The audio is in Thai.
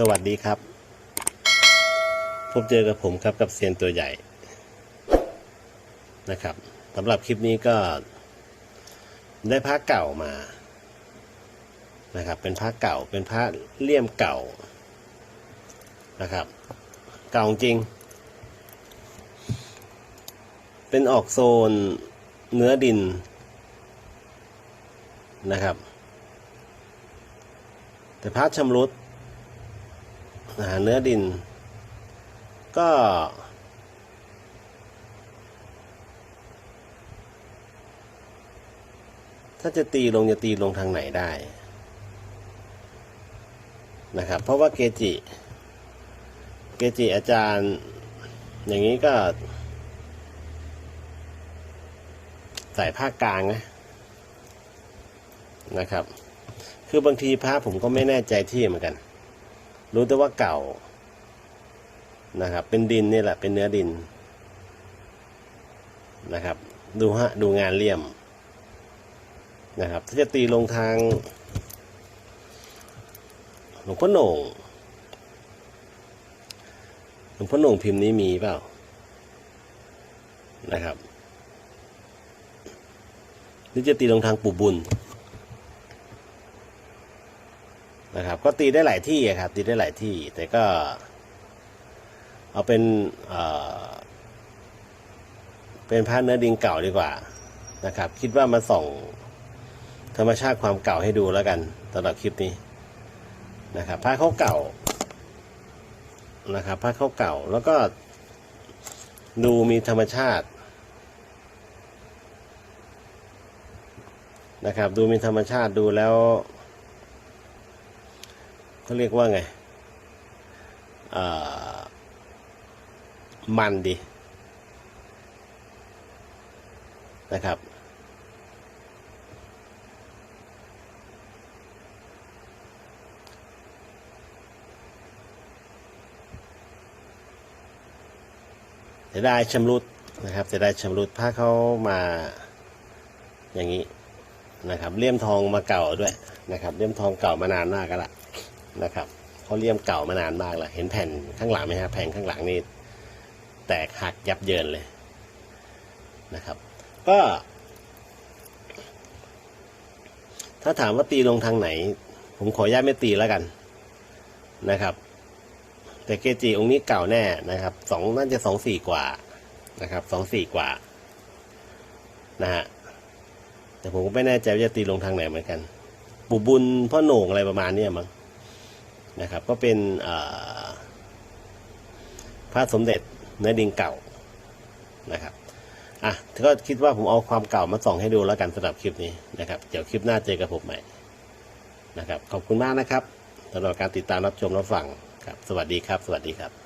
สวัสดีครับ พบเจอกับผมครับกับเซียนตัวใหญ่นะครับสำหรับคลิปนี้ก็ ได้พระเก่ามานะครับ เป็นพระเก่าเป็นพระเลี่ยมเก่านะครับ เก่าจริง เป็นออกโซนเนื้อดินนะครับ แต่พระชำรุด นะเนื้อดิน ก็ ถ้าจะตีลงจะตีลงทางไหนได้นะครับ เพราะว่าเกจิ เกจิอาจารย์ อย่างนี้ก็ ใส่ผ้ากลางนะนะครับ คือบางทีพระผมก็ไม่แน่ใจที่เหมือนกัน รู้แต่ว่าเก่านะครับ เป็นดินนี่แหละ เป็นเนื้อดินนะครับ ดูฮะ ดูงานเลี่ยมนะครับ ถ้าจะตีลงทางหลวงพ่อโหน่งหลวงพ่อโหน่งพิมพ์นี้มีเปล่านะครับหรือจะตีลงทางปู่บุญ นะครับ ก็ตีได้หลายที่อะครับ ตีได้หลายที่ แต่ก็ เอาเป็นเเป็นผ้าเนื้อดินเก่าดีกว่านะครับ คิดว่ามาส่องธรรมชาติความเก่าให้ดูแล้วกันสำหรับคลิปนี้นะครับผ้าเขาเก่านะครับผ้าเขาเก่าแล้วก็ดูมีธรรมชาตินะครับ ดูมีธรรมชาติดูแล้ว เขาเรียกว่าไงมันดีนะครับเสียดายชำรุดนะครับเสียดายชำรุดผ้าเขามาอย่างนี้นะครับเลี่ยมทองมาเก่าด้วยนะครับเลี่ยมทองเก่ามานานมากแล้วล่ะ นะครับเขาเลี่ยมเก่ามานานมากแล้วเห็นแผ่นข้างหลังไหมฮะแผ่นข้างหลังนี่แตกหักยับเยินเลยนะครับ ก็ ถ้าถามว่าตีลงทางไหน ผมขออนุญาตไม่ตีแล้วกันนะครับ แต่เกจิองค์นี้เก่าแน่นะครับสองน่าจะสองสี่กว่านะครับสองสี่กว่านะฮะแต่ผมก็ไม่แน่ใจว่าจะตีลงทางไหนเหมือนกัน ปู่บุญพ่อโหน่งอะไรประมาณเนี้มั้ง นะครับ ก็เป็นพระสมเด็จเนื้อดินเก่านะครับอะก็คิดว่าผมเอาความเก่ามาส่องให้ดูแล้วกันสำหรับคลิปนี้นะครับ เดี๋ยวคลิปหน้าเจอกับผมใหม่นะครับ ขอบคุณมากนะครับสำหรับการติดตามรับชมรับฟังครับ สวัสดีครับ สวัสดีครับ